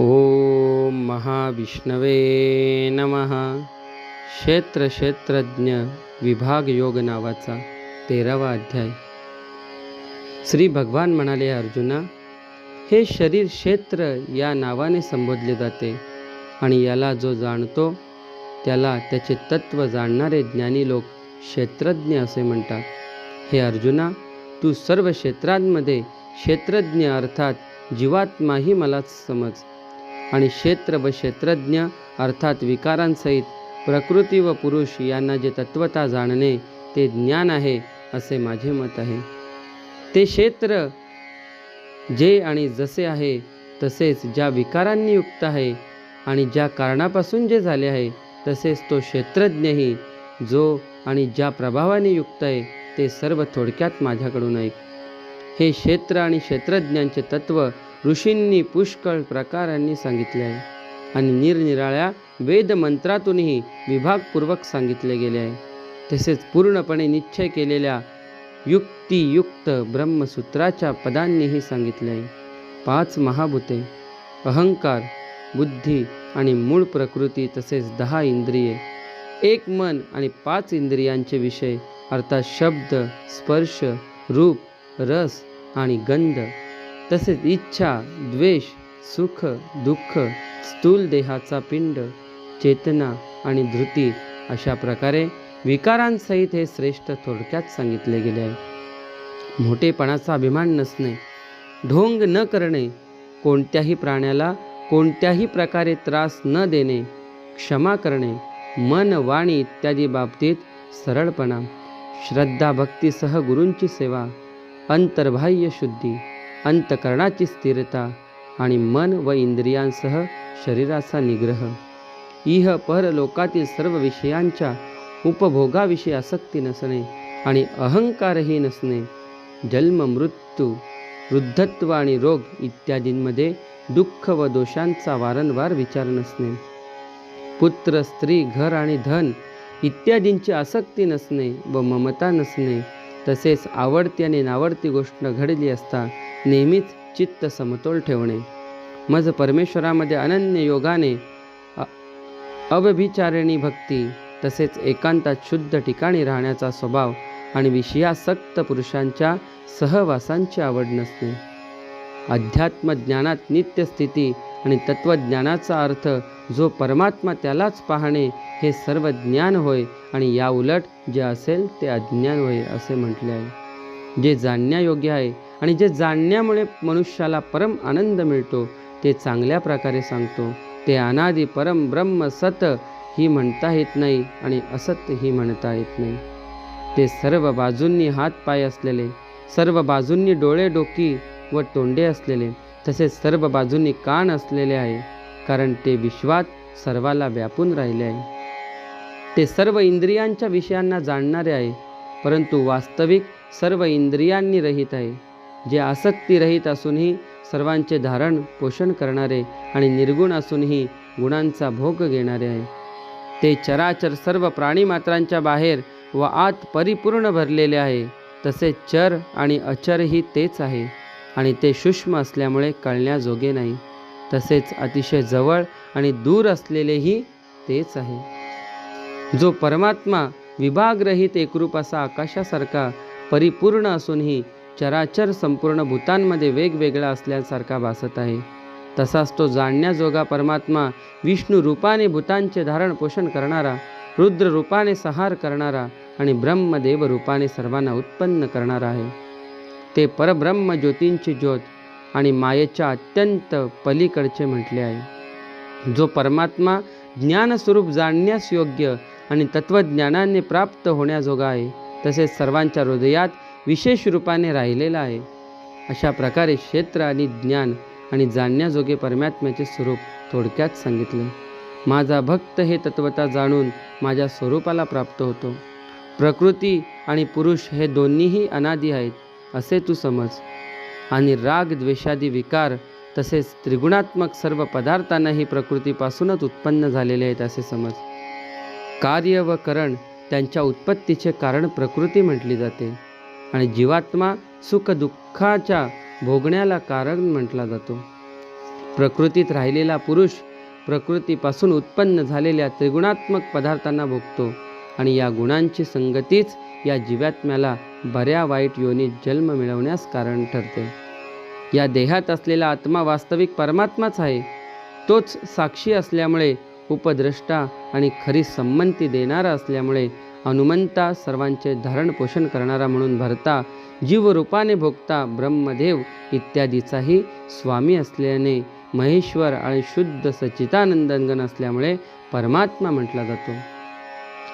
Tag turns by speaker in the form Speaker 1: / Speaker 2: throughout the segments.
Speaker 1: ओम महाविष्णवे नमः. क्षेत्र क्षेत्रज्ञ विभाग योग नावाचा तेरावा अध्याय. श्री भगवान म्हणाले अर्जुना हे शरीर क्षेत्र या नावाने संबोधले जाते आणि याला जो जाणतो त्याला त्याचे तत्व जाणणारे ज्ञानी लोक क्षेत्रज्ञ असे म्हणतात. हे अर्जुना तू सर्व क्षेत्रांमध्ये क्षेत्रज्ञ अर्थात जीवात्माही मलाच समज. आणि क्षेत्र व क्षेत्रज्ञ अर्थात विकारांसहित प्रकृती व पुरुष यांना जे तत्वता जाणणे ते ज्ञान आहे असे माझे मत आहे. ते क्षेत्र जे आणि जसे आहे तसेच ज्या विकारांनी युक्त आहे आणि ज्या कारणापासून जे झाले आहे तसेच तो क्षेत्रज्ञही जो आणि ज्या प्रभावाने युक्त आहे ते सर्व थोडक्यात माझ्याकडून ऐक. हे क्षेत्र आणि क्षेत्रज्ञांचे तत्व ऋषींनी पुष्कळ प्रकारांनी सांगितले आहे. आणि निरनिराळ्या वेदमंत्रातूनही विभागपूर्वक सांगितले गेले आहे. तसेच पूर्णपणे निश्चय केलेल्या युक्तियुक्त ब्रह्मसूत्राच्या पदांनीही सांगितले आहे. पाच महाभूते अहंकार बुद्धी आणि मूळ प्रकृती तसेच दहा इंद्रिये एक मन आणि पाच इंद्रियांचे विषय अर्थात शब्द स्पर्श रूप रस आणि गंध तसेच इच्छा द्वेष सुख दुःख स्थूल देहाचा पिंड चेतना आणि धृती अशा प्रकारे विकारांसहित हे श्रेष्ठ थोडक्यात सांगितले गेले आहे. मोठेपणाचा अभिमान नसणे ढोंग न करणे कोणत्याही प्राण्याला कोणत्याही प्रकारे त्रास न देणे क्षमा करणे मन वाणी इत्यादी बाबतीत सरळपणा श्रद्धा भक्तीसह गुरूंची सेवा अंतर्बाह्य शुद्धी अंतकरणाची स्थिरता आणि मन व इंद्रियांसह शरीराचा निग्रह. इह परलोकातील सर्व विषयांच्या उपभोगाविषयी आसक्ती नसणे आणि अहंकारही नसणे. जन्म मृत्यू वृद्धत्व आणि रोग इत्यादींमध्ये दुःख व दोषांचा वारंवार विचार नसणे. पुत्र स्त्री घर आणि धन इत्यादींची आसक्ती नसणे व ममता नसणे. तसेच आवडती आणि नावडती गोष्ट घडली असता नेहमीच चित्त समतोल ठेवणे. मज परमेश्वरामध्ये अनन्य योगाने अ- अव्यभिचारिणी भक्ती तसेच एकांतात शुद्ध ठिकाणी राहण्याचा स्वभाव आणि विषयासक्त पुरुषांच्या सहवासांची आवड नसणे अध्यात्म ज्ञानात नित्यस्थिती आणि तत्त्वज्ञानाचा अर्थ जो परमात्मा त्यालाच पाहणे हे सर्व ज्ञान होय आणि या उलट जे असेल ते अज्ञान होय असे म्हटले आहे. जे जाणण्यायोग्य आहे आणि जे जाणण्यामुळे मनुष्याला परम आनंद मिळतो ते चांगल्या प्रकारे सांगतो. ते अनादि परम ब्रह्म सत ही म्हणता येत नाही आणि असत ही म्हणता येत नाही. ते सर्व बाजूंनी हात पाय असलेले सर्व बाजूंनी डोळे डोकी व तोंडे असलेले तसेच सर्व बाजूंनी कान असलेले आहे. कारण ते विश्वात सर्वाला व्यापून राहिले आहे. ते सर्व इंद्रियांच्या विषयांना जाणणारे आहे परंतु वास्तविक सर्व इंद्रियांनी रहित आहे. जे आसक्तीरहित असूनही सर्वांचे धारण पोषण करणारे आणि निर्गुण असूनही गुणांचा भोग घेणारे आहे. ते चराचर सर्व प्राणीमात्रांच्या बाहेर व आत परिपूर्ण भरलेले आहे तसे चर आणि अचरही तेच आहे आणि ते सूक्ष्म असल्यामुळे कळण्याजोगे नाही. तसेच अतिशय जवळ आणि दूर असलेलेही तेच आहे. जो परमात्मा विभागरहित एकरूप असा आकाशासारखा परिपूर्ण असूनही चराचर संपूर्ण भूतांमध्ये वेगवेगळा असल्यासारखा भासत आहे. तसाच तो जाणण्याजोगा परमात्मा विष्णू रूपाने भूतांचे धारण पोषण करणारा रुद्र रूपाने संहार करणारा आणि ब्रह्मदेव रूपाने सर्वांना उत्पन्न करणारा आहे. ते परब्रह्म ज्योतींची ज्योत आणि मायेच्या अत्यंत पलीकडचे म्हटले आहे. जो परमात्मा ज्ञानस्वरूप जाणण्यास योग्य आणि तत्त्वज्ञानाने प्राप्त होण्याजोगा आहे तसेच सर्वांच्या हृदयात विशेष रूपाने राहिलेला आहे. अशा प्रकारे क्षेत्र आणि ज्ञान आणि जाणण्याजोगे परमात्म्याचे स्वरूप थोडक्यात सांगितले. माझा भक्त हे तत्वता जाणून माझ्या स्वरूपाला प्राप्त होतो. प्रकृती आणि पुरुष हे दोन्हीही अनादी आहेत असे तू समज. आणि राग द्वेषादी विकार तसेच त्रिगुणात्मक सर्व पदार्थांनाही प्रकृतीपासूनच उत्पन्न झालेले आहेत असे समज. कार्य व करण त्यांच्या उत्पत्तीचे कारण प्रकृती म्हटली जाते आणि जीवात्मा सुख दुःखाच्या भोगण्याला कारण म्हटला जातो. प्रकृतीत राहिलेला पुरुष प्रकृतीपासून उत्पन्न झालेल्या त्रिगुणात्मक पदार्थांना भोगतो आणि या गुणांची संगतीच या जीवात्म्याला बऱ्या वाईट योनीत जन्म मिळवण्यास कारण ठरते. या देहात असलेला आत्मा वास्तविक परमात्माच आहे. तोच साक्षी असल्यामुळे उपद्रष्टा आणि खरी संमती देणारा असल्यामुळे हनुमंता सर्वांचे धारण पोषण करणारा म्हणून भरता जीवरूपाने भोगता ब्रह्मदेव इत्यादीचाही स्वामी असल्याने महेश्वर आणि शुद्ध सच्चितानंदनगण असल्यामुळे परमात्मा म्हटला जातो.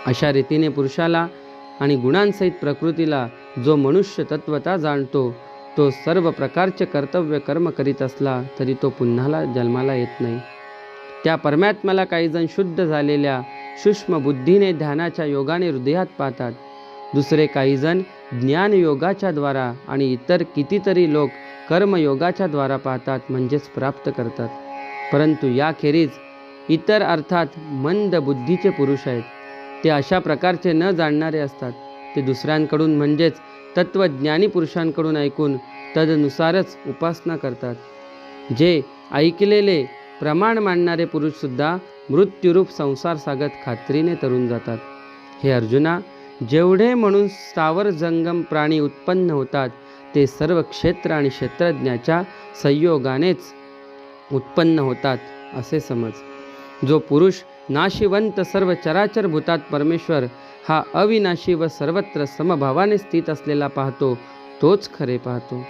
Speaker 1: अशा रीतीने पुरुषाला आणि गुणांसहित प्रकृतीला जो मनुष्य तत्वता जाणतो तो सर्व प्रकारचे कर्तव्य कर्म करीत असला तरी तो पुन्हाला जन्माला येत नाही. त्या परमात्म्याला काहीजण शुद्ध झालेल्या सूक्ष्म बुद्धीने ध्यानाच्या योगाने हृदयात पाहतात. दुसरे काहीजण ज्ञानयोगाच्या द्वारा आणि इतर कितीतरी लोक कर्मयोगाच्या द्वारा पाहतात म्हणजेच प्राप्त करतात. परंतु याखेरीज इतर अर्थात मंद बुद्धीचे पुरुष आहेत. ते अशा प्रकारचे न जाणणारे असतात. ते दुसऱ्यांकडून म्हणजेच तत्त्वज्ञानी पुरुषांकडून ऐकून तदनुसारच उपासना करतात. जे ऐकलेले प्रमाण मांडणारे पुरुषसुद्धा मृत्यूरूप संसार सागत खात्रीने तरून जातात. हे अर्जुना जेवढे म्हणून स्थावर जंगम प्राणी उत्पन्न होतात ते सर्व क्षेत्र आणि क्षेत्रज्ञाच्या संयोगानेच उत्पन्न होतात असे समज. जो पुरुष नाशिवंत सर्व चराचर भूतात परमेश्वर हा अविनाशी व सर्वत्र समभावाने स्थित असलेला पाहतो तोच खरे पाहतो.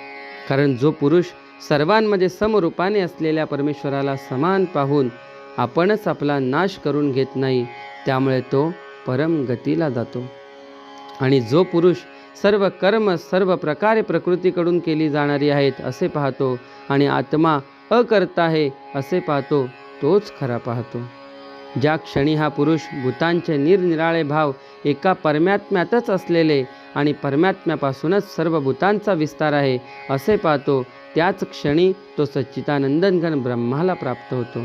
Speaker 1: कारण जो पुरुष सर्वांमध्ये समरूपाने असलेल्या परमेश्वराला समान पाहून आपणच आपला नाश करून घेत नाही त्यामुळे तो परम गतीला जातो. आणि जो पुरुष सर्व कर्म सर्व प्रकारे प्रकृतीकडून केली जाणारी आहेत असे पाहतो आणि आत्मा अकर्ता आहे असे पाहतो तोच खरा पाहतो. ज्या क्षणी हा पुरुष भूतांचे निरनिराळे भाव एका परमात्म्यातच असलेले आणि परमात्म्यापासूनच सर्व भूतांचा विस्तार आहे असे पाहतो त्याच क्षणी तो सच्चिदानंदनगण ब्रह्माला प्राप्त होतो.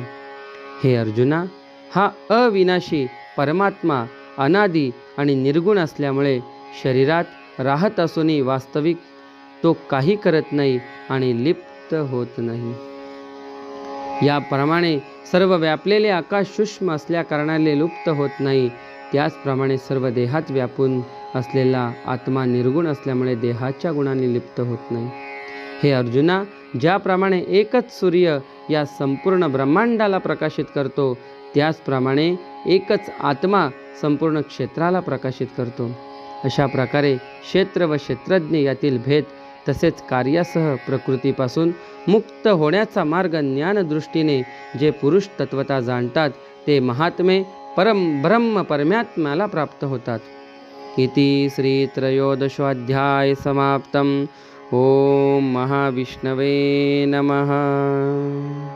Speaker 1: हे अर्जुना हा अविनाशी परमात्मा अनादी आणि निर्गुण असल्यामुळे शरीरात राहत असूनही वास्तविक तो काही करत नाही आणि लिप्त होत नाही. याप्रमाणे सर्व व्यापलेले आकाश सूक्ष्म असल्या कारणाने लुप्त होत नाही. त्याचप्रमाणे सर्व देहात व्यापून असलेला आत्मा निर्गुण असल्यामुळे देहाच्या गुणाने लिप्त होत नाही. हे अर्जुना ज्याप्रमाणे एकच सूर्य या संपूर्ण ब्रह्मांडाला प्रकाशित करतो त्याचप्रमाणे एकच आत्मा संपूर्ण क्षेत्राला प्रकाशित करतो. अशा प्रकारे क्षेत्र व क्षेत्रज्ञ यातील भेद तसेच कार्यासह प्रकृतीपासून मुक्त होण्याचा मार्ग ज्ञानदृष्टीने जे पुरुष तत्वता जाणतात ते महात्मे परम ब्रह्म परमात्म्याला प्राप्त होतात. इति श्रीत्रयोदशोऽध्याय समाप्तम्. ओम महाविष्णवे नमः.